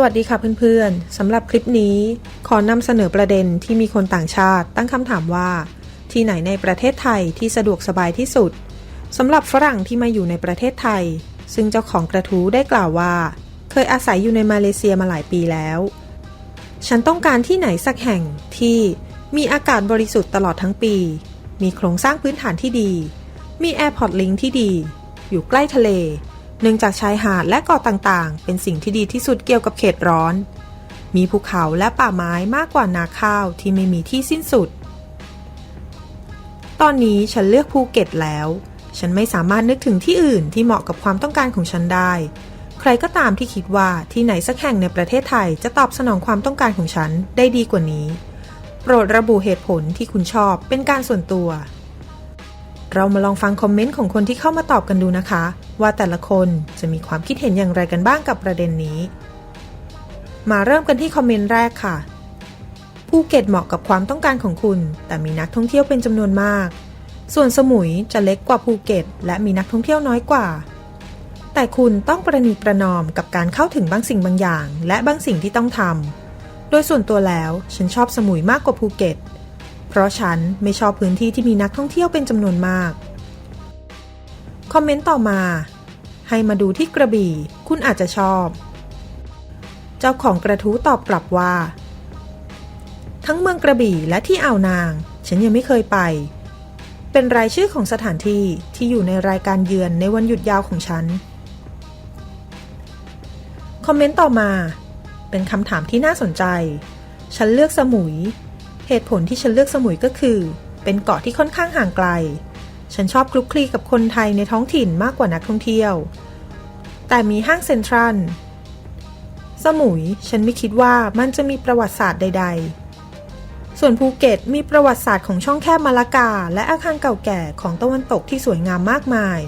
สวัสดีค่ะเพื่อนๆ สำหรับคลิปนี้ ขอนำเสนอประเด็นที่มีคนต่างชาติตั้งคำถามว่า ที่ไหนในประเทศไทยที่สะดวกสบายที่สุดสำหรับฝรั่งที่มาอยู่ในประเทศไทย ซึ่งเจ้าของกระทู้ได้กล่าวว่า เคยอาศัยอยู่ในมาเลเซียมาหลายปีแล้ว ฉันต้องการที่ไหนสักแห่งที่มีอากาศบริสุทธิ์ตลอดทั้งปี มีโครงสร้างพื้นฐานที่ดี มีแอร์พอร์ตลิงที่ดี อยู่ใกล้ทะเล เนื่องจากชายหาดและเกาะต่างๆ เป็นสิ่งที่ดีที่สุดเกี่ยวกับเขตร้อน มีภูเขาและป่าไม้มากกว่านาข้าวที่ไม่มีที่สิ้นสุด ตอนนี้ฉันเลือกภูเก็ตแล้ว ฉันไม่สามารถนึกถึงที่อื่นที่เหมาะกับความต้องการของฉันได้ ใครก็ตามที่คิดว่าที่ไหนสักแห่งในประเทศไทยจะตอบสนองความต้องการของฉันได้ดีกว่านี้ โปรดระบุเหตุผลที่คุณชอบเป็นการส่วนตัว เรามาลองฟังคอมเมนต์ของคนที่เข้ามาตอบกันดูนะคะ ว่าแต่ละคนจะมีความคิดเห็นอย่างไรกันบ้างกับประเด็นนี้ มาเริ่มกันที่คอมเมนต์แรกค่ะภูเก็ตเหมาะกับความต้องการของคุณ แต่มีนักท่องเที่ยวเป็นจำนวนมาก ส่วนสมุยจะเล็กกว่าภูเก็ต และมีนักท่องเที่ยวน้อยกว่า แต่คุณต้องประนีประนอมกับการเข้าถึงบางสิ่งบางอย่าง และบางสิ่งที่ต้องทำโดยส่วนตัวแล้วฉันชอบสมุยมากกว่าภูเก็ต เพราะฉันไม่ชอบพื้นที่ที่มีนักท่องเที่ยวเป็นจำนวนมาก คอมเมนต์ต่อมา ให้มาดูที่กระบี่ คุณอาจจะชอบ เจ้าของกระทู้ตอบกลับว่า ทั้งเมืองกระบี่และที่อ่าวนาง ฉันยังไม่เคยไป เป็นรายชื่อของสถานที่ที่อยู่ในรายการเยือนในวันหยุดยาวของฉัน คอมเมนต์ต่อมา เป็นคำถามที่น่าสนใจ ฉันเลือกสมุย เหตุผลที่ฉันเลือกสมุยก็คือ เป็นเกาะที่ค่อนข้างห่างไกล ฉันชอบคลุกคลีกับคนไทยในท้องถิ่นมากกว่านักท่องเที่ยว แต่มีห้างเซ็นทรัล สมุยฉันไม่คิดว่ามันจะมีประวัติศาสตร์ใด ๆ ส่วนภูเก็ตมีประวัติศาสตร์ของช่องแคบมาลากา และอาคารเก่าแก่ของตะวันตกที่สวยงามมากมาย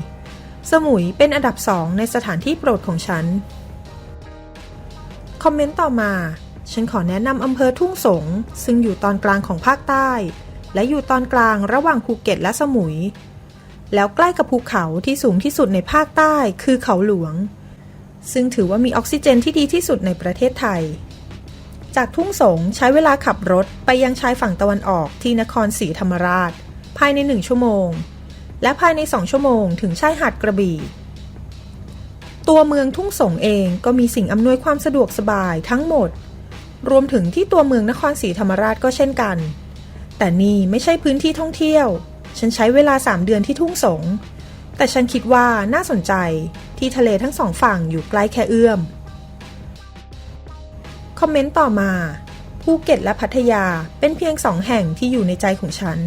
สมุยเป็นอันดับสองในสถานที่โปรดของฉัน คอมเมนต์ต่อมา ฉันขอแนะนำอำเภอทุ่งสง ซึ่งอยู่ตอนกลางของภาคใต้ และอยู่ตอนกลางระหว่างภูเก็ตและสมุย แล้วใกล้กับภูเขาที่สูงที่สุดในภาคใต้คือเขาหลวง ซึ่งถือว่ามีออกซิเจนที่ดีที่สุดในประเทศไทย จากทุ่งสงใช้เวลาขับรถไปยังชายฝั่งตะวันออกที่นครศรีธรรมราช ภายในหนึ่งชั่วโมง และภายในสองชั่วโมงถึงชายหาดกระบี่ตัวเมืองทุ่งสงเองก็มีสิ่งอำนวยความสะดวกสบายทั้งหมด รวมถึงที่ตัวเมืองนครศรีธรรมราชก็เช่นกัน แต่นี่ไม่ใช่พื้นที่ท่องเที่ยว ฉันใช้เวลา 3 เดือนที่ทุ่งสง แต่ฉันคิดว่าน่าสนใจที่ทะเลทั้งสองฝั่งอยู่ใกล้แค่เอื้อม คอมเมนต์ต่อมาภูเก็ตและพัทยาเป็นเพียงสองแห่งที่อยู่ในใจของฉัน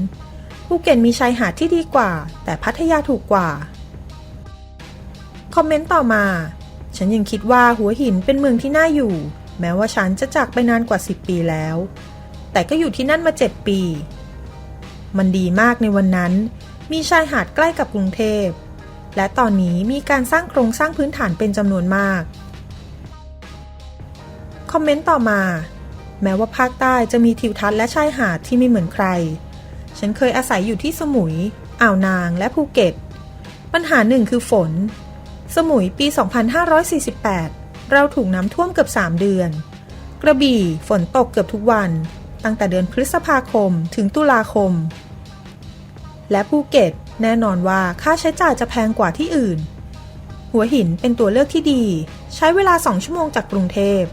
ภูเก็ตมีชายหาดที่ดีกว่า แต่พัทยาถูกกว่า คอมเมนต์ต่อมา ฉันยังคิดว่าหัวหินเป็นเมืองที่น่าอยู่ แม้ว่าฉันจะจากไปนานกว่า 10 ปีแล้ว แต่ก็อยู่ที่นั่นมา 7 ปี มันดีมากในวันนั้น มีชายหาดใกล้กับกรุงเทพ และตอนนี้มีการสร้างโครงสร้างพื้นฐานเป็นจำนวนมาก คอมเมนต์ต่อมา แม้ว่าภาคใต้จะมีทิวทัศน์และชายหาดที่ไม่เหมือนใคร ฉันเคยอาศัยอยู่ที่สมุย อ่าวนางและภูเก็ต ปัญหาหนึ่งคือฝน สมุยปี 2548 เราถูกน้ำท่วมเกือบ 3 เดือน กระบี่ฝนตกเกือบทุกวัน ตั้งแต่เดือนพฤษภาคมถึงตุลาคม และภูเก็ตแน่นอนว่าค่าใช้จ่ายจะแพงกว่าที่อื่น หัวหินเป็นตัวเลือกที่ดี ใช้เวลา 2 ชั่วโมงจากกรุงเทพ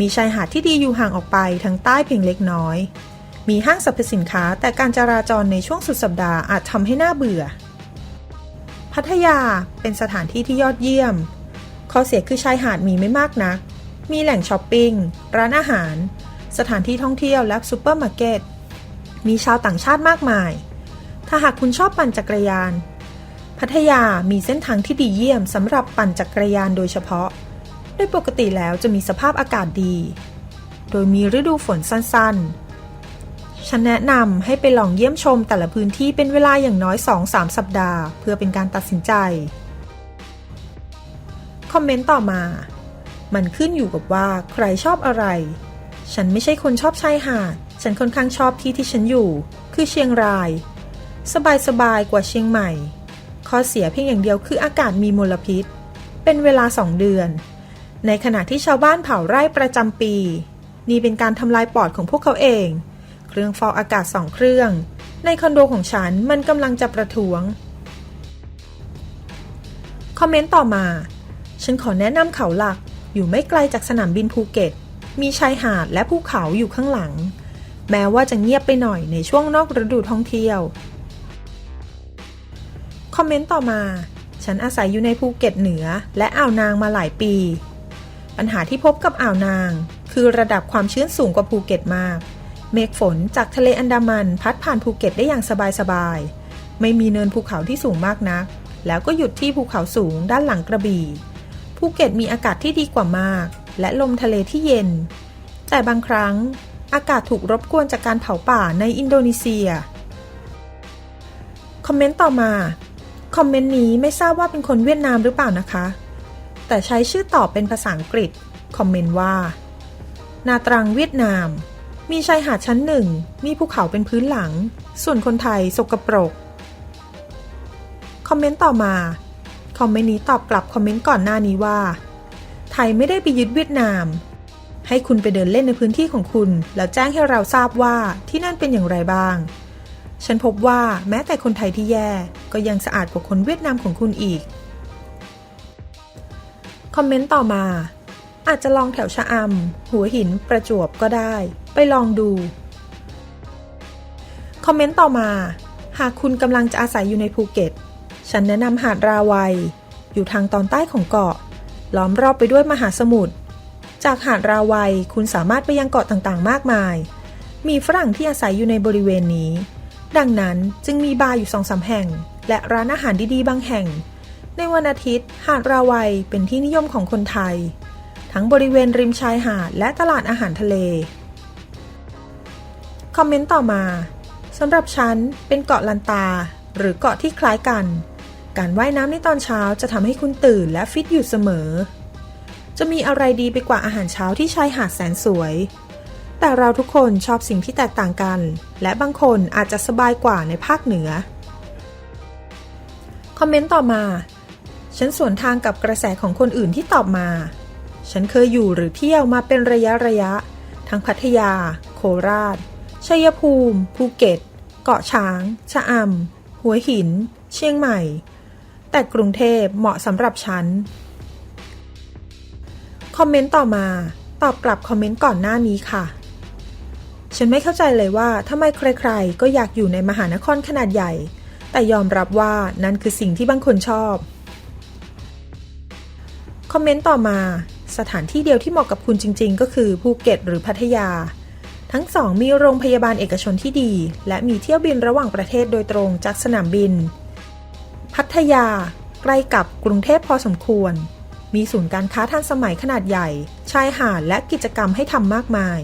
มีชายหาดที่ดีอยู่ห่างออกไปทางใต้เพียงเล็กน้อย มีห้างสรรพสินค้าแต่การจราจรในช่วงสุดสัปดาห์อาจทำให้หน่าเบื่อ พัทยาเป็นสถานที่ที่ยอดเยี่ยม ข้อเสียคือชายหาดมีไม่มากนัก มีแหล่งช้อปปิ้ง ร้านอาหาร สถานที่ท่องเที่ยวและซูเปอร์มาร์เก็ต มีชาวต่างชาติมากมาย ถ้าหากคุณชอบปั่นจักรยาน พัทยามีเส้นทางที่ดีเยี่ยมสำหรับปั่นจักรยานโดยเฉพาะ โดยปกติแล้วจะมีสภาพอากาศดี โดยมีฤดูฝนสั้นๆ ฉันแนะนำให้ไปลองเยี่ยมชมแต่ละพื้นที่เป็นเวลาอย่างน้อย 2-3 สัปดาห์ เพื่อเป็นการตัดสินใจ คอมเมนต์ต่อมา มันขึ้นอยู่กับว่าใครชอบอะไร ฉันไม่ใช่คนชอบชายหาด ฉันค่อนข้างชอบที่ที่ฉันอยู่ คือเชียงราย สบายๆกว่าเชียงใหม่ ข้อเสียเพียงอย่างเดียวคืออากาศมีมลพิษ เป็นเวลา2เดือน ในขณะที่ชาวบ้านเผาไร่ประจำปี นี่เป็นการทำลายปอดของพวกเขาเอง เครื่องฟอกอากาศสองเครื่อง ในคอนโดของฉันมันกำลังจะประท้วง คอมเมนต์ต่อมา ฉันขอแนะนำเขาหลัก อยู่ไม่ไกลจากสนามบินภูเก็ต มีชายหาดและภูเขาอยู่ข้างหลัง แม้ว่าจะเงียบไปหน่อยในช่วงนอกฤดูท่องเที่ยว คอมเมนต์ต่อมา ฉันอาศัยอยู่ในภูเก็ตเหนือและอ่าวนางมาหลายปี ปัญหาที่พบกับอ่าวนาง คือระดับความชื้นสูงกว่าภูเก็ตมาก เมฆฝนจากทะเลอันดามันพัดผ่านภูเก็ตได้อย่างสบายๆ ไม่มีเนินภูเขาที่สูงมากนัก แล้วก็หยุดที่ภูเขาสูงด้านหลังกระบี่ ภูเก็ตมีอากาศที่ดีกว่ามาก และลมทะเลที่เย็น แต่บางครั้งอากาศถูกรบกวนจากการเผาป่าในอินโดนีเซีย คอมเมนต์ต่อมา คอมเมนต์นี้ไม่ทราบว่าเป็นคนเวียดนามหรือเปล่านะคะ แต่ใช้ชื่อตอบเป็นภาษาอังกฤษ คอมเมนต์ว่า นาตรังเวียดนาม มีชายหาดชั้นหนึ่ง มีภูเขาเป็นพื้นหลัง ส่วนคนไทยสกปรก คอมเมนต์ต่อมา คอมเมนต์นี้ตอบกลับคอมเมนต์ก่อนหน้านี้ว่า ไทยไม่ได้ไปยึดเวียดนาม ให้คุณไปเดินเล่นในพื้นที่ของคุณ แล้วแจ้งให้เราทราบว่าที่นั่นเป็นอย่างไรบ้าง ฉันพบว่าแม้แต่คนไทยที่แย่ก็ยังสะอาดกว่าคนเวียดนามของคุณอีก คอมเมนต์ต่อมา อาจจะลองแถวชะอำหัวหินประจวบก็ได้ ไปลองดูคอมเมนต์ต่อมา หากคุณกำลังจะอาศัยอยู่ในภูเก็ต ฉันแนะนำหาดราวัย อยู่ทางตอนใต้ของเกาะ ล้อมรอบไปด้วยมหาสมุทร จากหาดราวัยคุณสามารถไปยังเกาะต่างๆ มากมาย มีฝรั่งที่อาศัยอยู่ในบริเวณนี้ ดังนั้นจึงมีบาร์อยู่สองสาแห่ง และร้านอาหารดีๆ บางแห่ง ในวันอาทิตย์ หาดราวัยเป็นที่นิยมของคนไทย ทั้งบริเวณริมชายหาดและตลาดอาหารทะเล คอมเมนต์ต่อมาสำหรับฉันเป็นเกาะลันตา หรือเกาะที่คล้ายกัน การว่ายน้ำในตอนเช้าจะทำให้คุณตื่นและฟิตอยู่เสมอ จะมีอะไรดีไปกว่าอาหารเช้าที่ชายหาดแสนสวย แต่เราทุกคนชอบสิ่งที่แตกต่างกัน และบางคนอาจจะสบายกว่าในภาคเหนือ คอมเมนต์ต่อมา ฉันสวนทางกับกระแสของคนอื่นที่ตอบมา ฉันเคยอยู่หรือเที่ยวมาเป็นระยะระยะ ทั้งพัทยา โคราช ชัยภูมิ ภูเก็ต เกาะช้าง ชะอำหัวหิน เชียงใหม่ แต่กรุงเทพเหมาะสำหรับฉัน คอมเมนต์ต่อมา ตอบกลับคอมเมนต์ก่อนหน้านี้ค่ะ ฉันไม่เข้าใจเลยว่าทำไมใครๆ ก็อยากอยู่ในมหานครขนาดใหญ่ แต่ยอมรับว่านั่นคือสิ่งที่บางคนชอบ คอมเมนต์ต่อมา สถานที่เดียวที่เหมาะกับคุณจริง ๆ ก็คือภูเก็ตหรือพัทยาทั้งสองมีโรงพยาบาลเอกชนที่ดี และมีเที่ยวบินระหว่างประเทศโดยตรงจากสนามบิน พัทยา ใกล้กับกรุงเทพพอสมควร มีศูนย์การค้าทันสมัยขนาดใหญ่ ชายหาดและกิจกรรมให้ทำมากมาย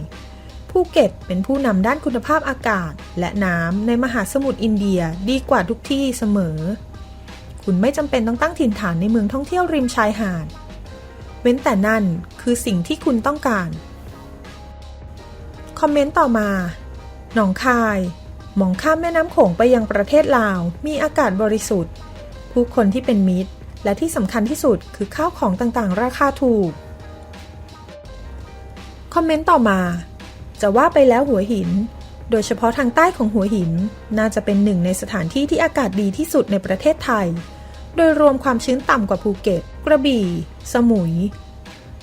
ภูเก็ตเป็นผู้นำด้านคุณภาพอากาศ และน้ำในมหาสมุทรอินเดียดีกว่าทุกที่เสมอ คุณไม่จำเป็นต้องตั้งถิ่นฐานในเมืองท่องเที่ยวริมชายหาด เว้นแต่นั่นคือสิ่งที่คุณต้องการคอมเมนต์ต่อมา หนองคาย มองข้ามแม่น้ำโขงไปยังประเทศลาว มีอากาศบริสุทธิ์ ผู้คนที่เป็นมิตร และที่สำคัญที่สุดคือข้าวของต่างๆ ราคาถูก คอมเมนต์ต่อมา จะว่าไปแล้วหัวหิน โดยเฉพาะทางใต้ของหัวหิน น่าจะเป็นหนึ่งในสถานที่ที่อากาศดีที่สุดในประเทศไทย โดยรวมความชื้นต่ำกว่าภูเก็ต กระบี่ สมุย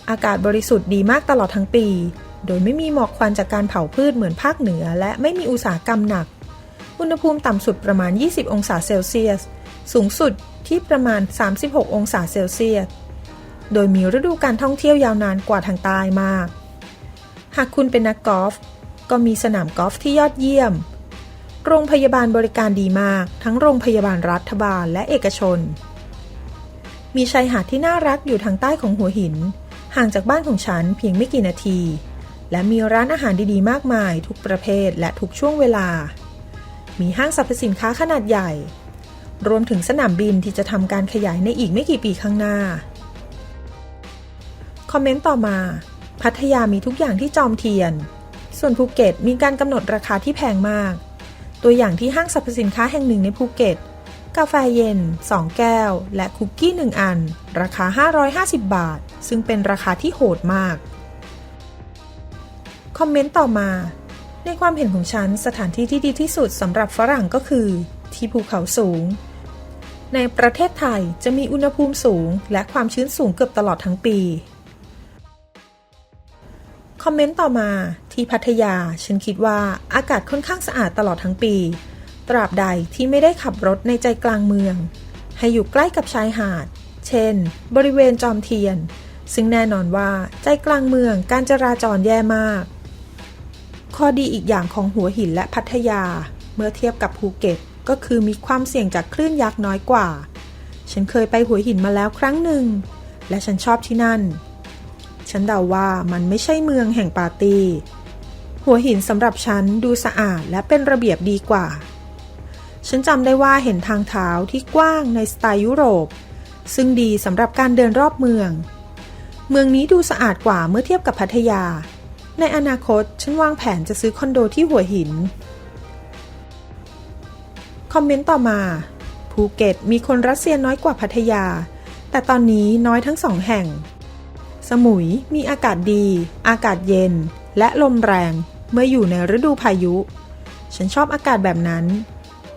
อากาศบริสุทธิ์ดีมากตลอดทั้งปี โดยไม่มีหมอกควันจากการเผาพืชเหมือนภาคเหนือ และไม่มีอุตสาหกรรมหนัก อุณหภูมิต่ำสุดประมาณ 20 องศาเซลเซียส สูงสุดที่ประมาณ 36 องศาเซลเซียส โดยมีฤดูการท่องเที่ยวยาวนานกว่าทางใต้มาก หากคุณเป็นนักกอล์ฟก็มีสนามกอล์ฟที่ยอดเยี่ยม โรงพยาบาลบริการดีมาก ทั้งโรงพยาบาลรัฐบาลและเอกชน มีชายหาดที่น่ารักอยู่ทางใต้ของหัวหิน ห่างจากบ้านของฉันเพียงไม่กี่นาที และมีร้านอาหารดีๆ มากมาย ทุกประเภทและทุกช่วงเวลา มีห้างสรรพสินค้าขนาดใหญ่ รวมถึงสนามบินที่จะทำการขยายในอีกไม่กี่ปีข้างหน้า คอมเมนต์ต่อมา พัทยามีทุกอย่างที่จอมเทียน ส่วนภูเก็ตมีการกำหนดราคาที่แพงมาก ตัวอย่างที่ห้างสรรพสินค้าแห่งหนึ่งในภูเก็ต กาแฟเย็น 2 แก้ว และคุกกี้ 1 อัน ราคา 550 บาท ซึ่งเป็นราคาที่โหดมาก คอมเมนต์ต่อมาในความเห็นของฉันสถานที่ที่ดีที่สุดสำหรับฝรั่งก็คือ ที่ภูเขาสูง ในประเทศไทยจะมีอุณหภูมิสูง และความชื้นสูงเกือบตลอดทั้งปี คอมเมนต์ต่อมาที่พัทยา ฉันคิดว่าอากาศค่อนข้างสะอาดตลอดทั้งปี ตราบใดที่ไม่ได้ขับรถในใจกลางเมือง ให้อยู่ใกล้กับชายหาด เช่น บริเวณจอมเทียน ซึ่งแน่นอนว่าใจกลางเมืองการจราจรแย่มาก ข้อดีอีกอย่างของหัวหินและพัทยา เมื่อเทียบกับภูเก็ต ก็คือมีความเสี่ยงจากคลื่นยักษ์น้อยกว่า ฉันเคยไปหัวหินมาแล้วครั้งหนึ่ง และฉันชอบที่นั่น ฉันเดาว่ามันไม่ใช่เมืองแห่งปาร์ตี้ หัวหินสำหรับฉันดูสะอาดและเป็นระเบียบดีกว่า ฉันจำได้ว่าเห็นทางเท้าที่กว้างในสไตล์ยุโรป ซึ่งดีสำหรับการเดินรอบเมือง เมืองนี้ดูสะอาดกว่าเมื่อเทียบกับพัทยา ในอนาคตฉันวางแผนจะซื้อคอนโดที่หัวหิน คอมเมนต์ต่อมา ภูเก็ตมีคนรัสเซียน้อยกว่าพัทยา แต่ตอนนี้น้อยทั้งสองแห่ง สมุยมีอากาศดี อากาศเย็น และลมแรงเมื่ออยู่ในฤดูพายุ ฉันชอบอากาศแบบนั้น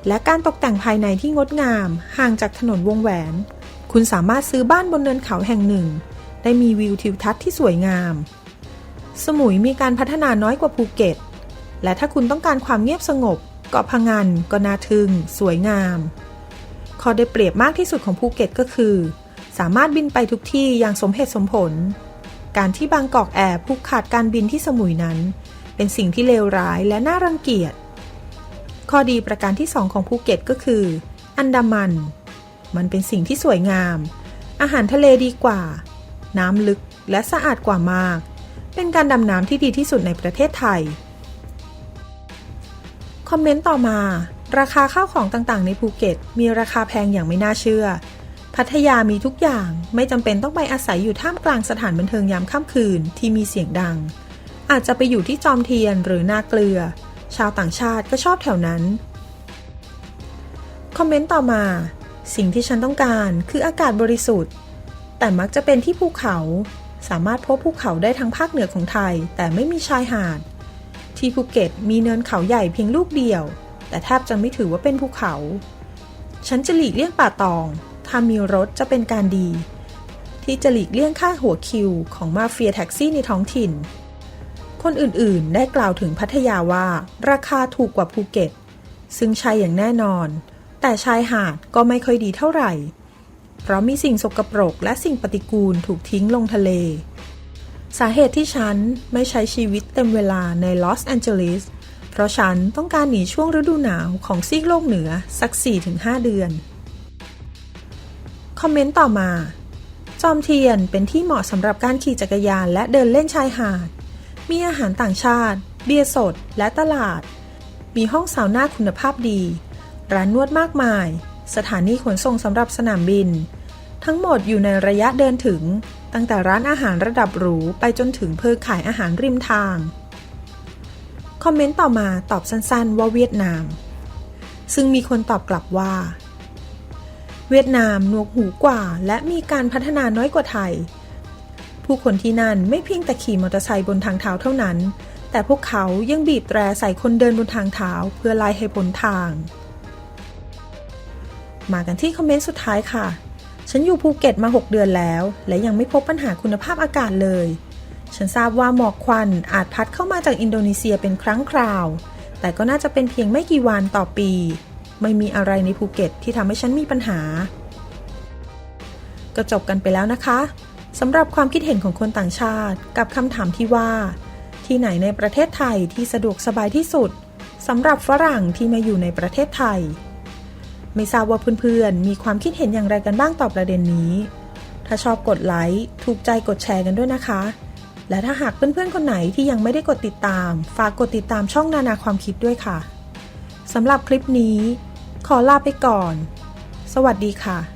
และการตกแต่งภายในที่งดงามห่างจากถนนวงแหวน คุณสามารถซื้อบ้านบนเนินเขาแห่งหนึ่ง ได้มีวิวทิวทัศน์ที่สวยงาม สมุยมีการพัฒนาน้อยกว่าภูเก็ต และถ้าคุณต้องการความเงียบสงบ กาะพังงานก็น่าทึ่ง สวยงาม ข้อได้เปรียบมากที่สุดของภูเก็ตก็คือ สามารถบินไปทุกที่อย่างสมเหตุสมผล การที่บางกอกแอร์ผูกขาดการบินที่สมุยนั้น เป็นสิ่งที่เลวร้ายและน่ารังเกียจ ข้อดีประการที่ 2 ของภูเก็ตก็คือ อันดามัน มันเป็นสิ่งที่สวยงาม อาหารทะเลดีกว่า น้ำลึกและสะอาดกว่ามาก เป็นการดำน้ำที่ดีที่สุดในประเทศไทย อมเมนต์ต่อมา ราคาข้าวของต่างๆ ในภูเก็ต มีราคาแพงอย่างไม่น่าเชื่อ พัทยามีทุกอย่างไม่จำเป็นต้องไปอาศัยอยู่ท่ามกลางสถานบันเทิงยามค่ำคืนที่มีเสียงดัง อาจจะไปอยู่ที่จอมเทียนหรือนาเกลือ ชาวต่างชาติก็ชอบแถวนั้น คอมเมนต์ต่อมา สิ่งที่ฉันต้องการคืออากาศบริสุทธิ์ แต่มักจะเป็นที่ภูเขา สามารถพบภูเขาได้ทั้งภาคเหนือของไทย แต่ไม่มีชายหาด ที่ภูเก็ตมีเนินเขาใหญ่เพียงลูกเดียว แต่แทบจะไม่ถือว่าเป็นภูเขา ฉันจะหลีกเลี่ยงป่าตอง ถ้ามีรถจะเป็นการดี ที่จะหลีกเลี่ยงค่าหัวคิวของมาเฟียแท็กซี่ในท้องถิ่น คนอื่นๆ ได้กล่าวถึงพัทยาว่าราคาถูกกว่าภูเก็ต ซึ่งใช่อย่างแน่นอน แต่ชายหาดก็ไม่ค่อยดีเท่าไหร่ เพราะมีสิ่งสกปรกและสิ่งปฏิกูลถูกทิ้งลงทะเล สาเหตุที่ฉันไม่ใช้ชีวิตเต็มเวลาในลอสแอนเจลิส เพราะฉันต้องการหนีช่วงฤดูหนาวของซีกโลกเหนือสัก 4-5 เดือน คอมเมนต์ต่อมา จอมเทียนเป็นที่เหมาะสำหรับการขี่จักรยานและเดินเล่นชายหาด มีอาหารต่างชาติ เบียร์สด และตลาด มีห้องซาวน่าคุณภาพดี ร้านนวดมากมาย สถานีขนส่งสำหรับสนามบิน ทั้งหมดอยู่ในระยะเดินถึง ตั้งแต่ร้านอาหารระดับหรูไปจนถึงเพิงขายอาหารริมทาง คอมเมนต์ต่อมาตอบสั้นๆ ว่าเวียดนาม ซึ่งมีคนตอบกลับว่า เวียดนามหนวกหูกว่า และมีการพัฒนาน้อยกว่าไทย ผู้คนที่นั่นไม่เพียงแต่ขี่มอเตอร์ไซค์บนทางเท้าเท่านั้น แต่พวกเขายังบีบแตรใส่คนเดินบนทางเท้าเพื่อไล่ให้พ้นทาง มากันที่คอมเมนต์สุดท้ายค่ะ ฉันอยู่ภูเก็ตมา 6 เดือนแล้ว และยังไม่พบปัญหาคุณภาพอากาศเลย ฉันทราบว่าหมอกควันอาจพัดเข้ามาจากอินโดนีเซียเป็นครั้งคราว แต่ก็น่าจะเป็นเพียงไม่กี่วันต่อปี ไม่มีอะไรในภูเก็ตที่ทำให้ฉันมีปัญหา ก็จบกันไปแล้วนะคะสำหรับความคิดเห็นของคนต่างชาติ กับคำถามที่ว่า ที่ไหนในประเทศไทยที่สะดวกสบายที่สุดสำหรับฝรั่งที่มาอยู่ในประเทศไทย ไม่ทราบว่าเพื่อนๆ มีความคิดเห็นอย่างไรกันบ้างต่อประเด็นนี้ ถ้าชอบกดไลค์ ถูกใจกดแชร์กันด้วยนะคะ และถ้าหากเพื่อนๆ คนไหนที่ยังไม่ได้กดติดตาม ฝากกดติดตามช่องนานาความคิดด้วยค่ะ สำหรับคลิปนี้ ขอลาไปก่อน สวัสดีค่ะ